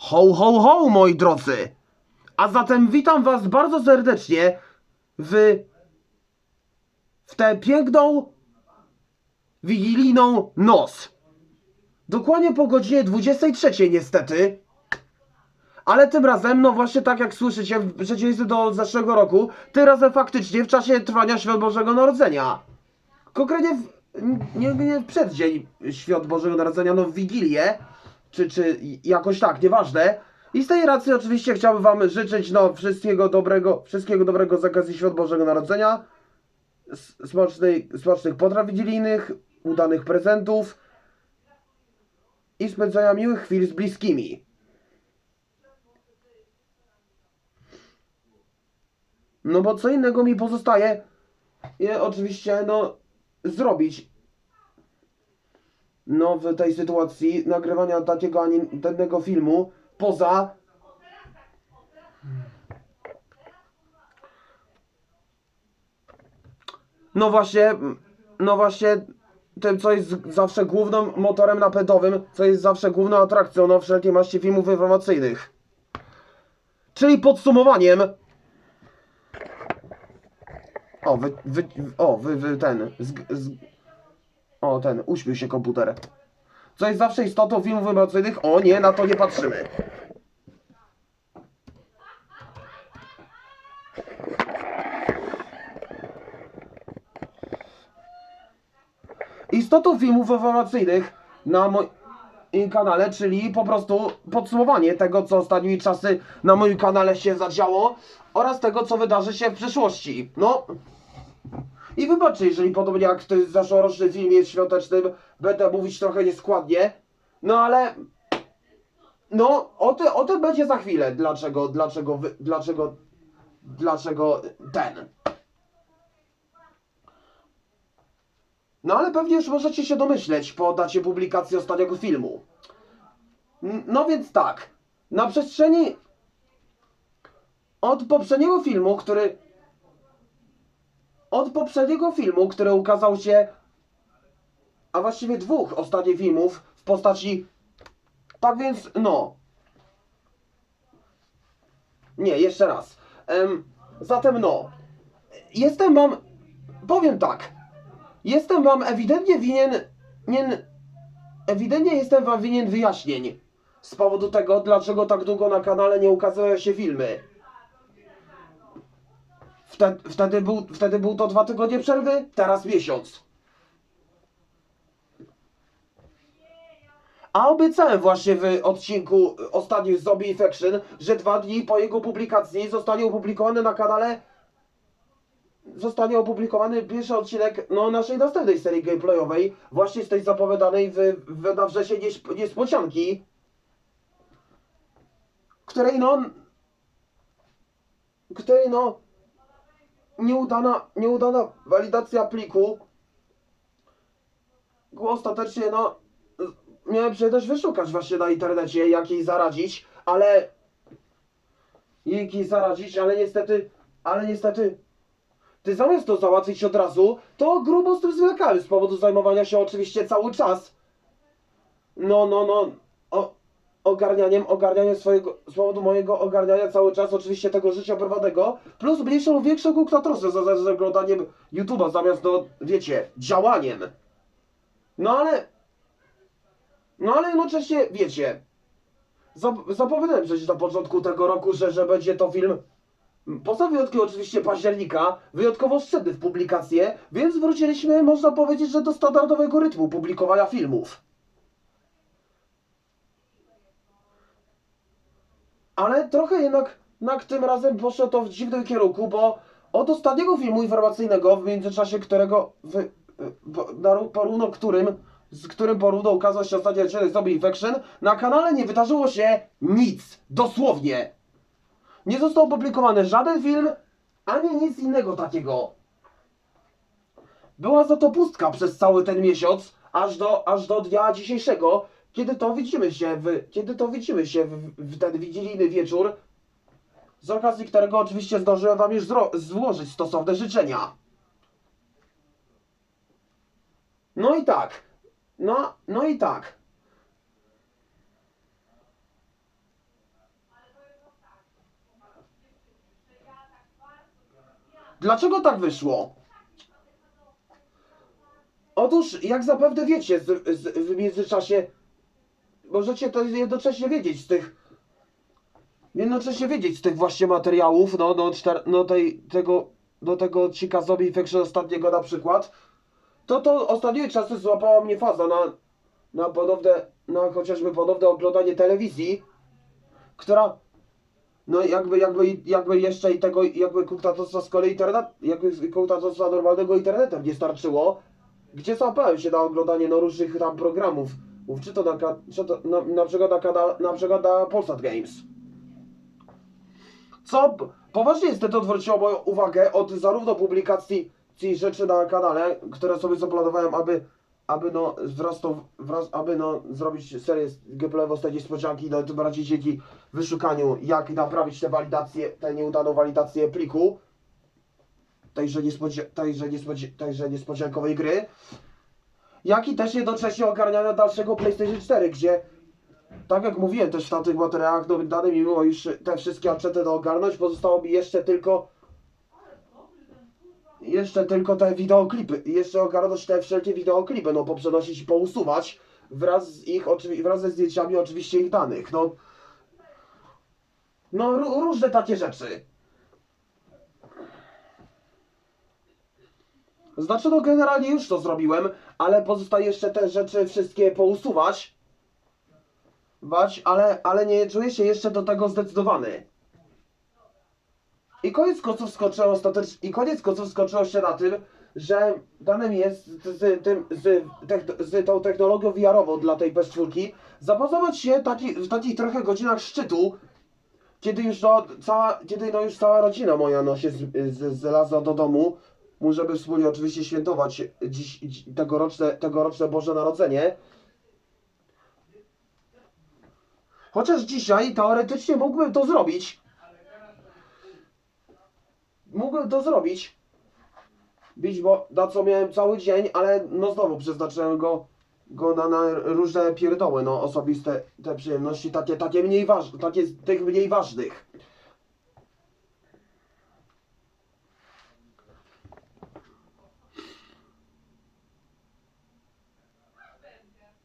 Ho, ho, ho, moi drodzy! A zatem witam was bardzo serdecznie w, w tę piękną, wigilijną noc. Dokładnie po godzinie 23 niestety. Ale tym razem, no właśnie tak jak słyszycie, w przeciwieństwie do zeszłego roku, tym razem faktycznie w czasie trwania Świąt Bożego Narodzenia. Konkretnie w, nie, nie w przeddzień Świąt Bożego Narodzenia, no w Wigilię, czy, czy jakoś tak, nieważne. I z tej racji oczywiście chciałbym wam życzyć, no, wszystkiego dobrego, wszystkiego dobrego z okazji Świąt Bożego Narodzenia. Smacznej, smacznych potraw wigilijnych, udanych prezentów i spędzania miłych chwil z bliskimi. No bo co innego mi pozostaje je oczywiście, no, zrobić. No, w tej sytuacji nagrywania takiego, a nie innego filmu, poza No właśnie, no właśnie tym, co jest zawsze głównym motorem napędowym, co jest zawsze główną atrakcją no, wszelkiej maści filmów informacyjnych. Czyli podsumowaniem. O, wy, wy, o, wy, wy ten, z, z, o, ten, uśmił się komputer. Co jest zawsze istotą filmów informacyjnych? O nie, na to nie patrzymy. Istotą filmów informacyjnych na moim kanale, czyli po prostu podsumowanie tego, co ostatnimi czasy na moim kanale się zadziało oraz tego, co wydarzy się w przyszłości. No, i wybaczcie, jeżeli podobnie jak w tym zeszłorocznym filmie świątecznym będę mówić trochę nieskładnie, no ale no o, ty, o tym będzie za chwilę. Dlaczego, dlaczego, wy, dlaczego, dlaczego ten. No ale pewnie już możecie się domyśleć po dacie publikacji ostatniego filmu. No więc tak, na przestrzeni od poprzedniego filmu, który od poprzedniego filmu, który ukazał się, a właściwie dwóch ostatnich filmów w postaci. Tak więc, no. Nie, jeszcze raz. Em, zatem, no. Jestem wam. Powiem tak. Jestem wam ewidentnie winien. Nie, ewidentnie jestem wam winien wyjaśnień. Z powodu tego, dlaczego tak długo na kanale nie ukazują się filmy. Wtedy, wtedy, był, wtedy był to dwa tygodnie przerwy, teraz miesiąc. A obiecałem właśnie w odcinku ostatnim Zombie Infection, że dwa dni po jego publikacji zostanie opublikowany na kanale zostanie opublikowany pierwszy odcinek no, naszej następnej serii gameplayowej, właśnie z tej zapowiadanej w, w, na wrześniu nieś- niespodzianki, której no której no nieudana, nieudana walidacja pliku. Ostatecznie no miałem przyjemność wyszukać właśnie na internecie jak jej zaradzić, ale jak jej zaradzić, ale niestety ale niestety ty zamiast to załatwić od razu, to grubo z tym zwlekałem z powodu zajmowania się oczywiście cały czas. No, no, no ogarnianiem, ogarnianiem swojego, z powodu mojego ogarniania cały czas oczywiście tego życia prywatnego, plus mniejszą większą kuktatrosę za, za, za oglądaniem YouTube'a zamiast no, wiecie, działaniem. No ale, no ale jednocześnie, wiecie, zap, zapowiadałem przecież na początku tego roku, że, że będzie to film Poza wyjątkiem oczywiście października, wyjątkowo oszczędny w publikację, więc wróciliśmy, można powiedzieć, że do standardowego rytmu publikowania filmów. Ale trochę jednak, jednak tym razem poszło to w dziwnym kierunku, bo od ostatniego filmu informacyjnego, w międzyczasie którego, w, po- na- porówno którym, z którym porówno ukazał się ostatni odcinek Zombie Infection, na kanale nie wydarzyło się nic. Dosłownie. Nie został opublikowany żaden film, ani nic innego takiego. Była za to pustka przez cały ten miesiąc, aż do, aż do dnia dzisiejszego, kiedy to widzimy się w, kiedy to widzimy się w, w ten wigilijny wieczór, z okazji którego oczywiście zdążyłem Wam już złożyć stosowne życzenia. No i tak. No, no i tak. Dlaczego tak wyszło? Otóż, jak zapewne wiecie, z, z, w międzyczasie możecie to jednocześnie wiedzieć z tych jednocześnie wiedzieć z tych właśnie materiałów, no, no, czter, no tej, tego, do tego odcinka Zombie Infection ostatniego na przykład, to to ostatnie czasy złapała mnie faza na, na ponowne, na chociażby ponowne oglądanie telewizji, która no jakby, jakby, jakby jeszcze i tego, jakby kunktatostwa z kolei internet, jakby kunktatostwa normalnego internetem nie starczyło, gdzie złapałem się na oglądanie no, różnych tam programów, Mów, czy to na, na, na przykład na, na przykład na Polsat Games. Co poważnie niestety odwróciło moją uwagę od zarówno publikacji tych rzeczy na kanale, które sobie zaplanowałem, aby, aby no wraz to, wraz, aby no zrobić serię gameplay w ostatniej niespodzianki, no tym bardziej dzięki wyszukaniu, jak naprawić tę walidację, tę nieudaną walidację pliku tejże, niespodzia- tejże, niespodzi- tejże niespodziankowej gry, jak i też jednocześnie ogarniania dalszego PlayStation 4, gdzie tak jak mówiłem też w tamtych materiałach, no dane mi było już te wszystkie aczety do ogarnąć, pozostało mi jeszcze tylko jeszcze tylko te wideoklipy, jeszcze ogarnąć te wszelkie wideoklipy, no poprzenosić i pousuwać wraz z ich, wraz ze zdjęciami oczywiście ich danych, no no ró- różne takie rzeczy. Znaczy no generalnie już to zrobiłem, ale pozostaje jeszcze te rzeczy wszystkie pousuwać. Wać, ale, ale nie czuję się jeszcze do tego zdecydowany. I koniec końców skończyło ostatecznie, i koniec końców skończyło się na tym, że danym jest z, tym, z, z tą technologią VR-ową dla tej PS4 zapoznawać się taki, w takich trochę godzinach szczytu, kiedy już no, cała, kiedy no już cała rodzina moja no, się z, z, do domu, mu żeby wspólnie oczywiście świętować dziś, dzi- tegoroczne, tegoroczne Boże Narodzenie. Chociaż dzisiaj teoretycznie mógłbym to zrobić. Mógłbym to zrobić. Bić, bo na co miałem cały dzień, ale no znowu przeznaczyłem go, go na, na różne pierdoły, no osobiste te przyjemności, takie, takie mniej ważne, takie tych mniej ważnych.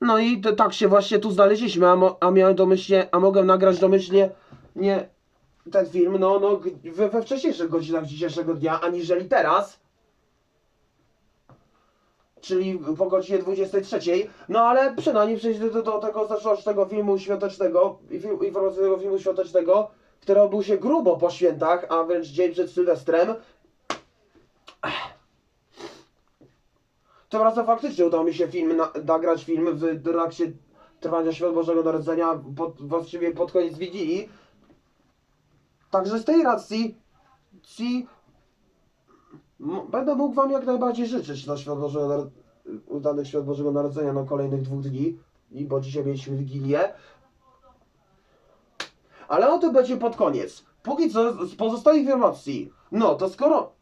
No i to, tak się właśnie tu znaleźliśmy, a, mo, a miałem domyślnie, a mogłem nagrać domyślnie nie ten film, no, no we, we wcześniejszych godzinach dzisiejszego dnia, aniżeli teraz. Czyli po godzinie 23. No ale przynajmniej przejść do, do, tego zeszłorocznego filmu świątecznego, informacyjnego filmu świątecznego, który odbył się grubo po świętach, a wręcz dzień przed Sylwestrem. Tym razem faktycznie udało mi się film, na, nagrać film w trakcie trwania Świąt Bożego Narodzenia, pod, właściwie pod koniec Wigilii. Także z tej racji ci będę mógł Wam jak najbardziej życzyć na Świąt Bożego udanych Świąt Bożego Narodzenia na kolejnych dwóch dni, bo dzisiaj mieliśmy Wigilię. Ale o tym będzie pod koniec. Póki co z pozostałych informacji. No, to skoro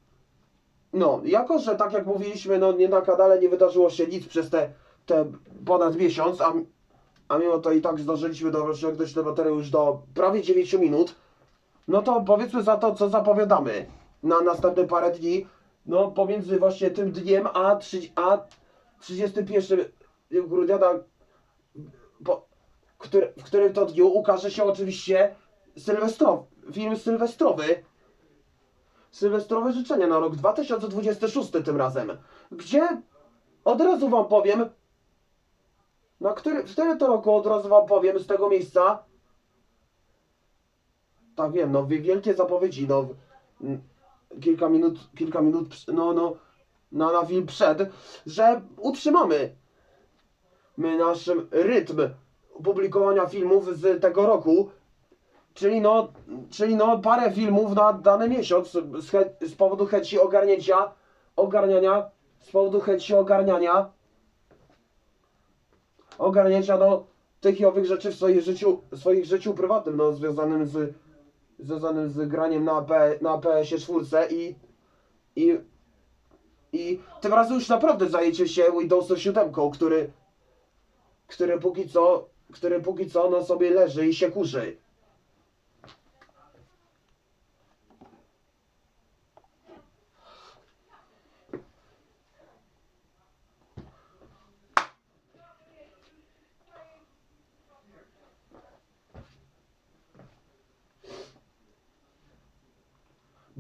no, jako że tak jak mówiliśmy, no nie na kanale nie wydarzyło się nic przez te, te ponad miesiąc, a, a mimo to i tak zdążyliśmy dociągnąć ten materiał już do prawie 9 minut, no to powiedzmy za to, co zapowiadamy na następne parę dni, no pomiędzy właśnie tym dniem a, 3, a 31 grudnia, na, po, który, w którym to dniu ukaże się oczywiście sylwestrowy, film sylwestrowy, sylwestrowe życzenia na rok 2026 tym razem, gdzie? Od razu wam powiem, na który, w którym to roku od razu wam powiem z tego miejsca, tak wiem, no wi- wielkie zapowiedzi, no kilka minut, kilka minut, no, no, na, na film przed, że utrzymamy my nasz rytm publikowania filmów z tego roku, Czyli no, czyli no parę filmów na dany miesiąc z, chę- z powodu chęci ogarnięcia, ogarniania, z powodu chęci ogarniania, ogarnięcia no tych i owych rzeczy w swoim życiu, w swoich życiu prywatnym, no związanym z, związanym z graniem na, P, na PS4 i, i, i tym razem już naprawdę zajęcie się Windowsem 7, który, który póki co, który póki co no sobie leży i się kurzy.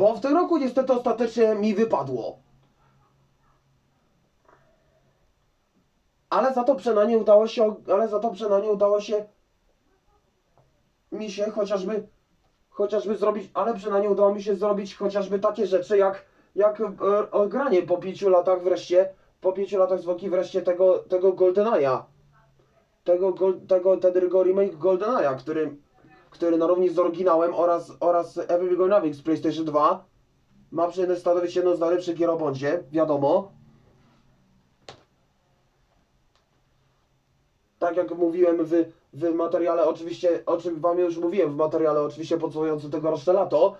Bo w tym roku niestety ostatecznie mi wypadło. Ale za to przynajmniej udało się, ale za to przynajmniej udało się mi się chociażby, chociażby zrobić, ale przynajmniej udało mi się zrobić chociażby takie rzeczy jak, jak e, granie po pięciu latach wreszcie, po pięciu latach zwłoki wreszcie tego, tego GoldenEye'a. Tego, tego tego remake GoldenEye'a, który, który na równi z oryginałem oraz, oraz Every Go Nothing z PlayStation 2 ma przyjemność stanowić jedną z najlepszych gier o Bondzie, wiadomo. Tak jak mówiłem w, w materiale, oczywiście, o czym wam już mówiłem w materiale, oczywiście podsumowującym tegoroczne lato,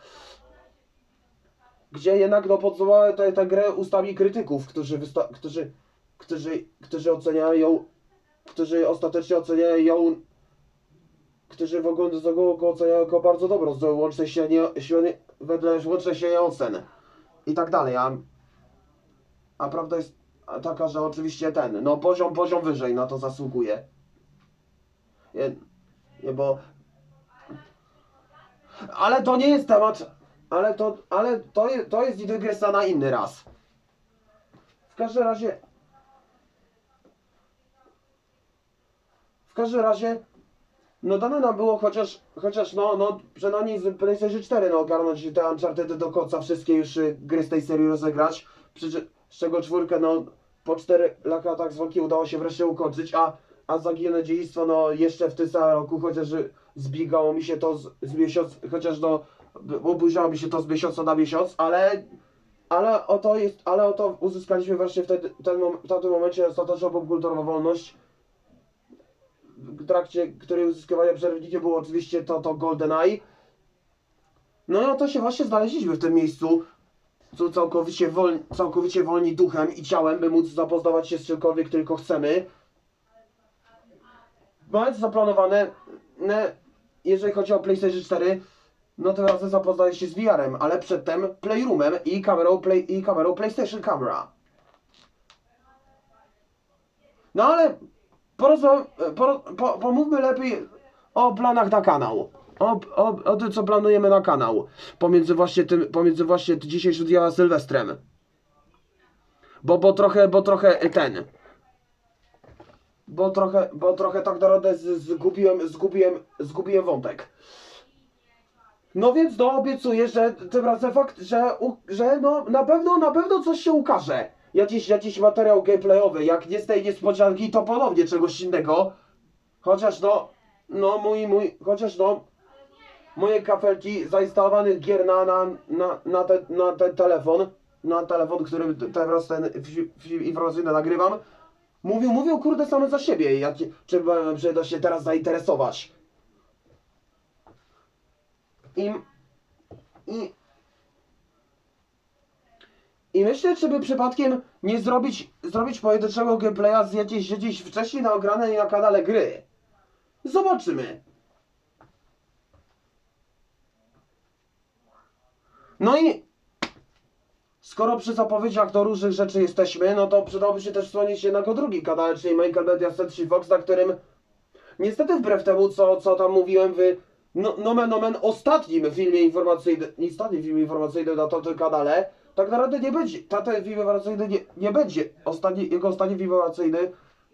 gdzie jednak no, podsumowałem tę, grę ustami krytyków, którzy, którzy, którzy, którzy oceniają ją, którzy ostatecznie oceniają ją, którzy w ogóle z ogółu oceniają jako bardzo dobrą, z łącznej się nie, średnie- wedle łącznej się ocen i tak dalej, a, a prawda jest taka, że oczywiście ten, no poziom, poziom wyżej na to zasługuje. Nie, nie, bo... Ale to nie jest temat, ale to, ale to, to jest dygresja na inny raz. W każdym razie... W każdym razie, no dane nam było chociaż, chociaż no, no przynajmniej z PlayStation 4 no ogarnąć te Uncharted do końca, wszystkie już y, gry z tej serii rozegrać, przy, z czego czwórkę no po 4 latach zwłoki udało się wreszcie ukończyć, a, a Zaginione Dziedzictwo no jeszcze w tym samym roku, chociaż zbigało mi się to z, z miesiąc, chociaż no opóźniało mi się to z miesiąca na miesiąc, ale ale oto jest, ale oto uzyskaliśmy właśnie wtedy, ten, mom- w tamtym momencie ostateczną popkulturową wolność w trakcie której uzyskiwania przerwnikiem było oczywiście to, to GoldenEye. No i oto się właśnie znaleźliśmy w tym miejscu, całkowicie, wolni, całkowicie wolni duchem i ciałem, by móc zapoznawać się z czymkolwiek tylko chcemy. Mając zaplanowane, ne, jeżeli chodzi o PlayStation 4, no to razem zapoznaję się z VR-em, ale przedtem Playroomem i kamerą, play, i kamerą PlayStation Camera. No ale porozma- po, po, pomówmy lepiej o planach na kanał. O, o, o tym, co planujemy na kanał. Pomiędzy właśnie tym, pomiędzy właśnie dzisiejszym dniem a Sylwestrem. Bo, bo trochę, bo trochę ten. Bo trochę, bo trochę tak naprawdę zgubiłem, zgubiłem, zgubiłem wątek. No więc no obiecuję, że tym razem fakt, że, że no na pewno, na pewno coś się ukaże. Jakiś, jakiś materiał gameplayowy, jak nie z tej niespodzianki, to ponownie czegoś innego. Chociaż no, no mój, mój, chociaż no, moje kafelki zainstalowanych gier na, na, na, na, te, na ten telefon, na telefon, którym teraz ten fi- film informacyjny nagrywam, mówią, mówią kurde same za siebie, jak, czy przyda się teraz zainteresować. I, i, I myślę, czy by przypadkiem nie zrobić, zrobić pojedynczego gameplaya z jakiejś, jakiejś wcześniej nagranej na kanale gry. Zobaczymy. No i skoro przy zapowiedziach do różnych rzeczy jesteśmy, no to przydałoby się też wspomnieć jednak o drugim kanale, czyli Michael Media Century Fox, na którym niestety wbrew temu, co, co tam mówiłem w no, nomen nomen ostatnim filmie informacyjnym, ostatnim filmie informacyjnym na tamtym kanale, tak naprawdę nie będzie, ta ten nie, nie będzie, ostatni, jego ostatni film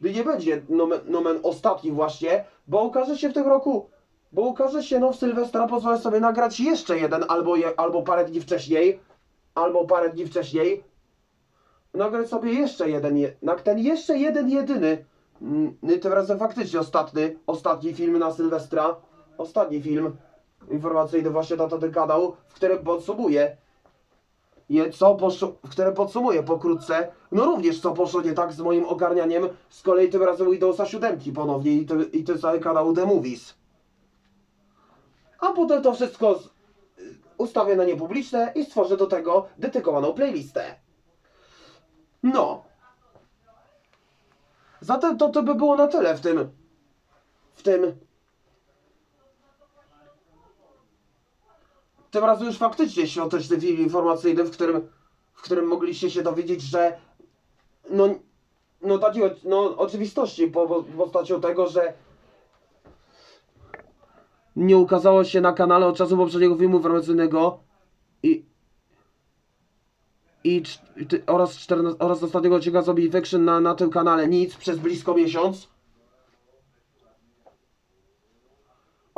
nie będzie. Nomen, nomen ostatni właśnie, bo ukaże się w tym roku, bo ukaże się no w Sylwestra, pozwolę sobie nagrać jeszcze jeden, albo, je, albo parę dni wcześniej, albo parę dni wcześniej, nagrać sobie jeszcze jeden, je- ten jeszcze jeden jedyny, mm, tym razem faktycznie ostatni, ostatni film na Sylwestra, ostatni film informacyjny właśnie na ten kanał, w którym podsumuję je, co poszło, w którym podsumuję pokrótce, no również co poszło nie tak z moim ogarnianiem, z kolei tym razem Windowsa 7 ponownie i, ty, i ten cały kanał The Movies. A potem to wszystko z, ustawię na niepubliczne i stworzę do tego dedykowaną playlistę. No. Zatem to, to by było na tyle w tym. W tym. Tym razem już faktycznie świąteczny film informacyjny, w którym, w którym mogliście się dowiedzieć, że no, no takiej no, oczywistości po, po postacią tego, że nie ukazało się na kanale od czasu poprzedniego filmu informacyjnego i, i oraz, 14, oraz ostatniego odcinka Zombie Infection na, na tym kanale nic przez blisko miesiąc.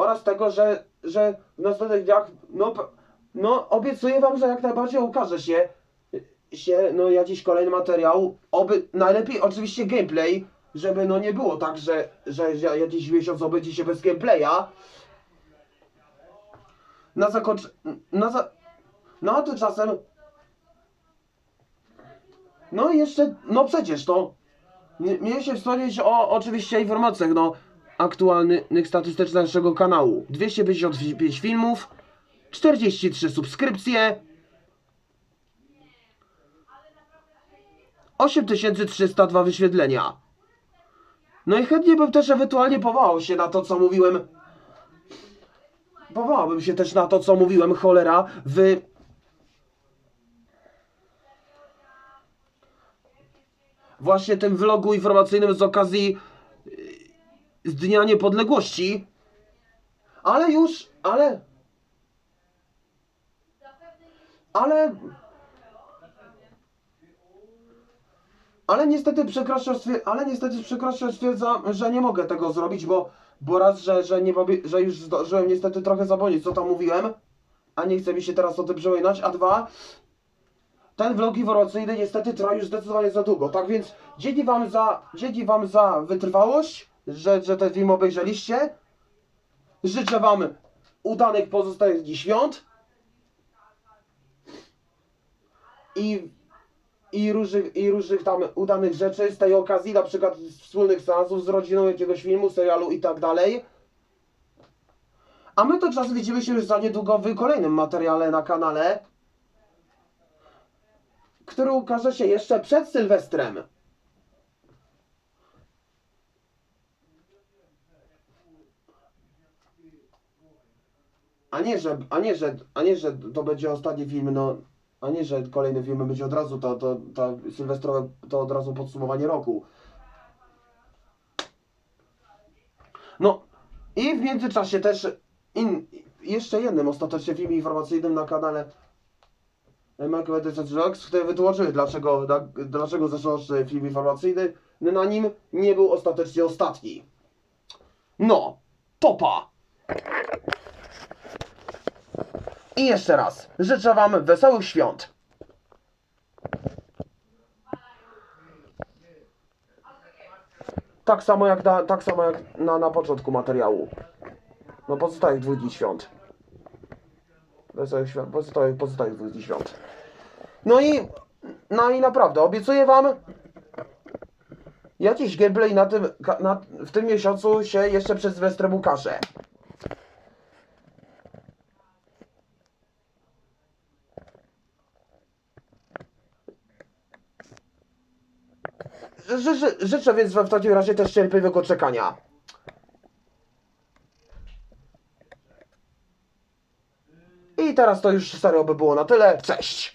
Oraz tego, że, że w następnych dniach, no, no obiecuję wam, że jak najbardziej ukaże się, się no jakiś kolejny materiał, oby, najlepiej oczywiście gameplay, żeby no nie było tak, że, że ja- jakiś miesiąc obędzie się bez gameplaya. Na zakończenie, na za... no a tymczasem, no i jeszcze, no przecież to, się wspomnieć o oczywiście informacjach, no, aktualnych statystycznych naszego kanału. 255 filmów, 43 subskrypcje, 8302 wyświetlenia. No i chętnie bym też ewentualnie powołał się na to, co mówiłem. Powołałbym się też na to, co mówiłem, cholera, w. Właśnie tym vlogu informacyjnym z okazji z Dnia Niepodległości. Ale już, ale. Ale. Ale niestety przekroczę, ale niestety przekroczę stwierdzam, że nie mogę tego zrobić, bo, bo raz, że, że, nie że już zdążyłem niestety trochę zapomnieć, co tam mówiłem, a nie chce mi się teraz o tym przypominać, a dwa, ten vlog informacyjny niestety trwa już zdecydowanie za długo, tak więc dzięki wam za, dzięki wam za wytrwałość, że, że ten film obejrzeliście, życzę wam udanych pozostałych dni świąt i i różnych, i różnych tam udanych rzeczy z tej okazji, na przykład wspólnych seansów z rodziną, jakiegoś filmu, serialu i tak dalej. A my to czas widzimy się już za niedługo w kolejnym materiale na kanale, który ukaże się jeszcze przed Sylwestrem. A nie, że, a nie, że, a nie, że to będzie ostatni film, no, a nie, że kolejny film będzie od razu, to, to, to sylwestrowe, to od razu podsumowanie roku. No i w międzyczasie też in, jeszcze jednym ostatecznie filmie informacyjnym na kanale Michael Rocks, które wytłumaczyły dlaczego, dlaczego zresztą film informacyjny na nim nie był ostatecznie ostatni. No, topa! I jeszcze raz, życzę Wam wesołych świąt. Tak samo jak na, tak samo jak na, na początku materiału. No pozostałych dwóch dni świąt. Wesołych świąt, pozostałych, pozostałych dwóch dni świąt. No i, no i naprawdę, obiecuję Wam jakiś gameplay na tym, na, w tym miesiącu się jeszcze przez Sylwestrem ukaże. Życzę, więc w takim razie też cierpliwego czekania. I teraz to już serio by było na tyle. Cześć!